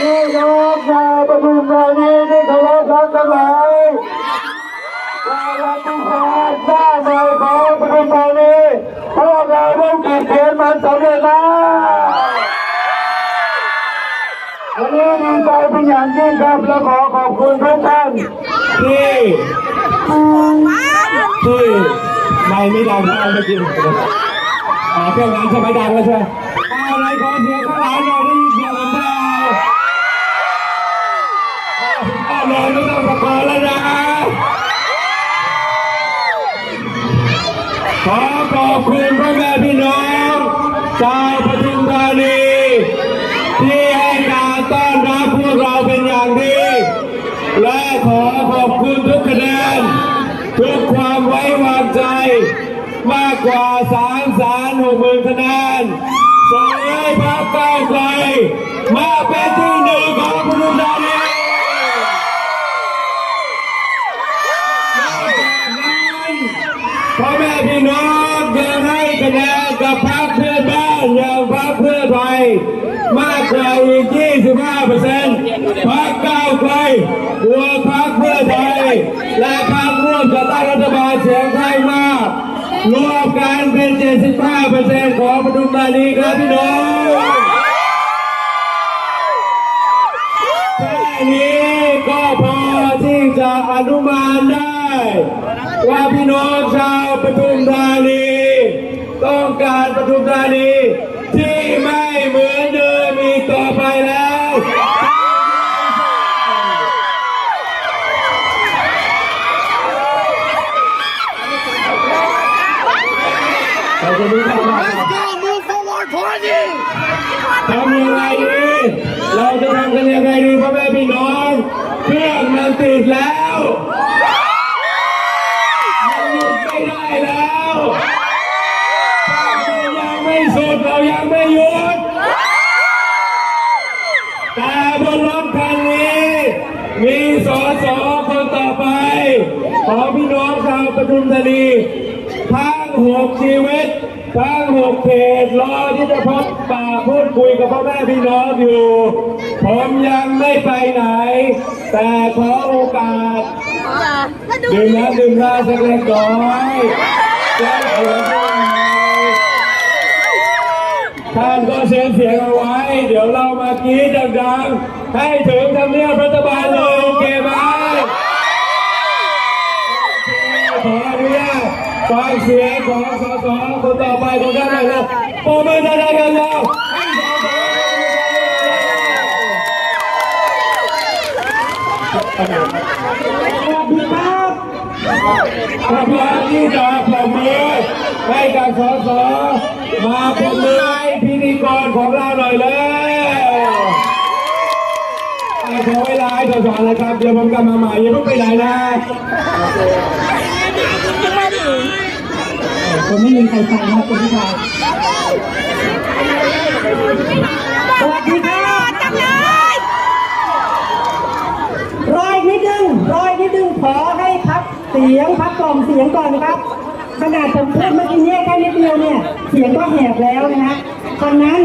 พี่น้องชาวปทุมธานีที่เคารพรักทั้งหลายประวัติศาสตร์หน้าใหม่ของปทุมธานีพวกเราต้องก็บเขียนมันสำเร็จแล้ววันนี้ดีใจเป็นอย่างยิ่งครับและขอขอบคุณทุกท่านที่ที่ไม่ไม่ดังเท่าเมื่อกี้อ่าเครื่องนั้นใช่ไหมดังแล้วใช่ไหมเอาอะไรขอเสียงข้างหลังหน่อยได้ยินเสียง อขอบคุณพ่อแม่พี่น้องชาวปทุมธานีที่ให้การต้อนรับพวกเราเป็นอย่างดีและขอขอบคุณทุกคะแนนทุกความไว้วางใจ มากกว่า3แสนหกหมื่นคะแนนส่งให้พรรคก้าวไกลมาเป็นที่ รวมกันเป็น 75เปอร์เซ็นต์ของปทุมธานีครับพี่น้องแค่นี้ก็พอที่จะอนุมานได้ ว่าพี่น้องชาวปทุมธานี ต้องการปทุมธานี ที่ไม่เหมือนเดิมอีกต่อไปแล้ว ขอบคุณทุกท่านมากครับ Let's go, move forward, party! ทำยังไงดี เราจะทำกัน ยังไงดีพ่อแม่พี่น้องเครื่องมันติดแล้วมันหยุดไม่ได้แล้วเรายังไม่สุดเรายังไม่หยุดแต่บนรถคันนี้ มีสอสอคนต่อไป ของพี่น้องชาวปทุมธานีทั้งหกชีวิต ทั้งหกเขตรอที่จะพบปะพูดคุยกับพ่อแม่พี่น้องอยู่ ผมยังไม่ไปไหน แต่ขอโอกาสดื่มน้ำดื่มน้ำสักเล็กน้อยแจ้งเสียงด้วยท่านก็เชิญเสียงเอาไว้ เดี๋ยวเรามากรีดดังๆให้ถึงทำเนียบรัฐบาลเลย ฟังเสียงของสสคนต่อไปของท่านหน่อยนะปรบมือไดังๆกันแล้วขอบคุณที่จะปรบมือให้กับสสมาปรบมือให้พิธีกรของเราหน่อยเลย ขอเวลาให้สสนะครับ เดี๋ยวผมกลับมาใหม่อย่าเพิ่งไปไหนนะผมไม่มีใครฟังนะคุณผู้ชายสวัสดีครับรออีกนิดนึงรออีกนิดนึงขอให้พักเสียงพักกล่องเสียงก่อนนะครับขนาดผมพูดเมื่อกี้เนี่ยแค่นิดเดียวเนี่ย เสียงก็แหบแล้วนะฮะดังนั้น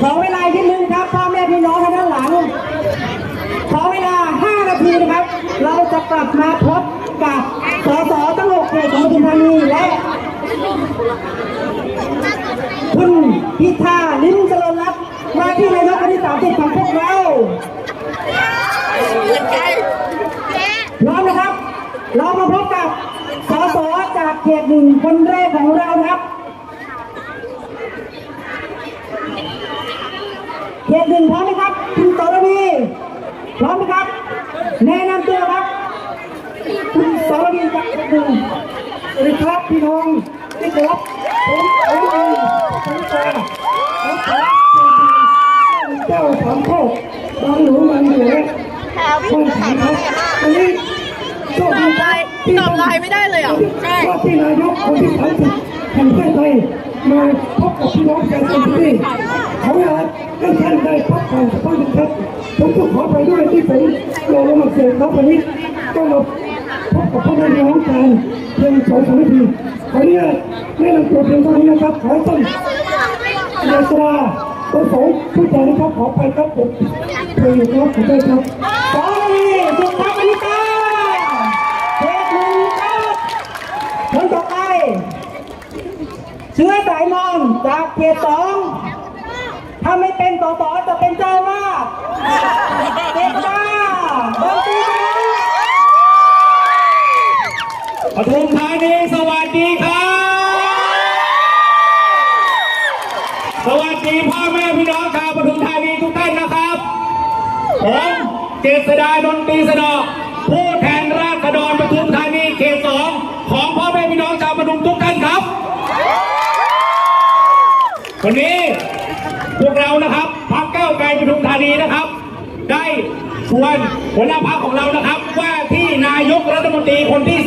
ขอเวลาอีกนิดนึงครับพ่อแม่พี่น้องทางด้านหลัง ขอเวลา 5 นาทีนะครับ เราจะกลับมาพบกับสสตั้งหกเขตของปทุมธานีและคุณพิธาลิ้มเจริญรัตน์ว่าที่นายกคนที่สามสิบของพวกเราพร้อมนะครับ เรามาพบกับสสจากเขตหนึ่งคนแรกของเรานะครับเขตหนึ่งพร้อมไหมครับคุณสรวีพร้อมไหมครับแนะนำตัว รวีจากเขตหนึ่งสวัสดีครับพี่น้องที่เคารพผมสรวีผมจะผมขอเจ้าสามโคกบางหลวงบางเหนือคนถามเขาวันนี้โชคดีครับที่ตอบไลน์ไม่ได้เลยเหรอใช่ว่าที่นายกคนที่สามสิบแห่งประเทศไทยมาพบกับพี่น้องประชาชนที่นี่เขาอยากให้ท่านได้พักผ่อนสักพักหนึ่งครับผมต้องขอไปด้วยที่ผมรอลงมาเสียครับวันนี้ต้องมา พบกับพ่อแม่พี่น้องกันเพียงสองสามนาทีขออนุญาตแนะนำตัวเพียงเท่านี้นะครับ ขอต้นเดชราประสงค์ผู้ใจนะครับขอไปครับผมเพลงครับขอโทษครับสองนาทีสุดท้ายนิกาเทคหนึ่งครับคนต่อไปเชื้อสายมอนจากเขตสองถ้าไม่เป็นสสจะเป็นเจ้าวาดเด็กบ้าดนตรีครับ ปทุมธานีสวัสดีครับ สวัสดีพ่อแม่พี่น้องชาวปทุมธานีทุกท่านนะครับ ผมเจษดาดนตรีสนอผู้แทนราษฎรปทุมธานีเขตสองของพ่อแม่พี่น้องชาวปทุมทุกท่านครับ วันนี้พวกเรานะครับพักเก้าไกลปทุมธานีนะครับ ได้ชวนหัวหน้าพักของเรานะครับว่า นายกรัฐมนตรีคนที่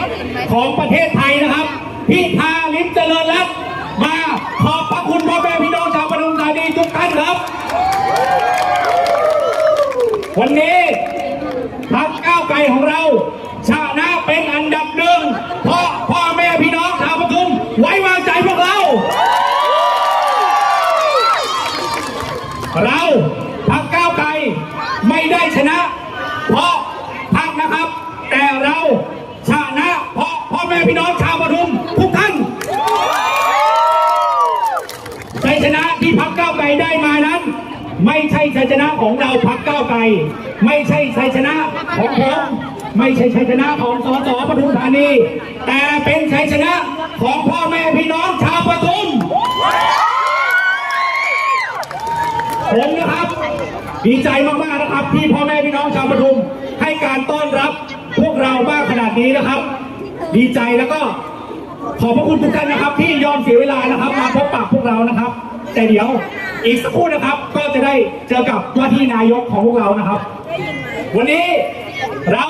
30 ของประเทศไทยนะครับ พิธาลิมเจริญรัตน์มาขอบพระคุณพ่อแม่พี่น้องชาวปทุมธานีทุกท่านครับ วันนี้พักก้าวไกลของเราชนะเป็นอันดับหนึ่งเพราะพ่อแม่พี่น้องชาวปทุมไว้วางใจพวกเรา เราพักก้าวไกลไม่ได้ชนะ เพราะพักนะครับ แต่เราชนะเพราะพ่อแม่พี่น้องชาวปทุมทุกท่านชัยชนะที่พักก้าวไกลได้มานั้น ไม่ใช่ชั ยชนะของเราพักเก้าไกลไม่ใช่ชัยชนะของผมไม่ใช่ชัยชนะของสสปทุมธานี แต่เป็นชัยชนะของพ่อแม่พี่น้องชาวปทุมผมนะครับดีใจมากๆนะครับที่พ่อแม่พี่น้องชาวปทุม ให้การต้อนรับพวกเรามากขนาดนี้นะครับ ดีใจแล้วก็ขอบพระคุณทุกท่านนะครับ ที่ยอมเสียเวลานะครับ มาพบปะพวกเรานะครับ แต่เดี๋ยว อีกสักครู่นะครับ ก็จะได้เจอกับว่าที่นายกของพวกเรานะครับ วันนี้เรา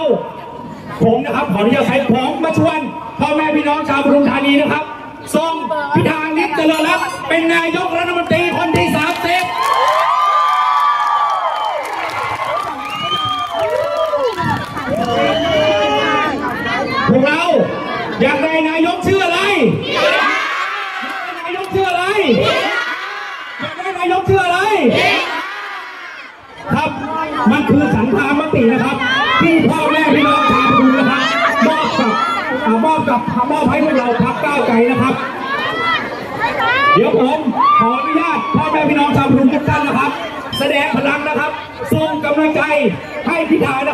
ผมนะครับขออนุญาตใช้ผมมาชวนพ่อแม่พี่น้องชาวปทุมธานีนะครับส่งพิธาลิมเจริญรัตน์เป็นนายกรัฐมนตรีคนที่สามสิบ พวกเราอยากได้นายกชื่ออะไรอยากได้นายกชื่ออะไรอยากได้นายกชื่ออะไร ครับ มันคือสันธามตินะครับ ที่พ่อแม่พี่น้องชาวพุทธนะครับมอบกับ อ่ามอบกับมอบให้พวกเราพักก้าวไกลนะครับ เดี๋ยวผมขออนุญาตพ่อแม่พี่น้องชาวพุทธทุกท่านนะครับ แสดงพลังนะครับส่งกำลังใจให้พิธานะครับ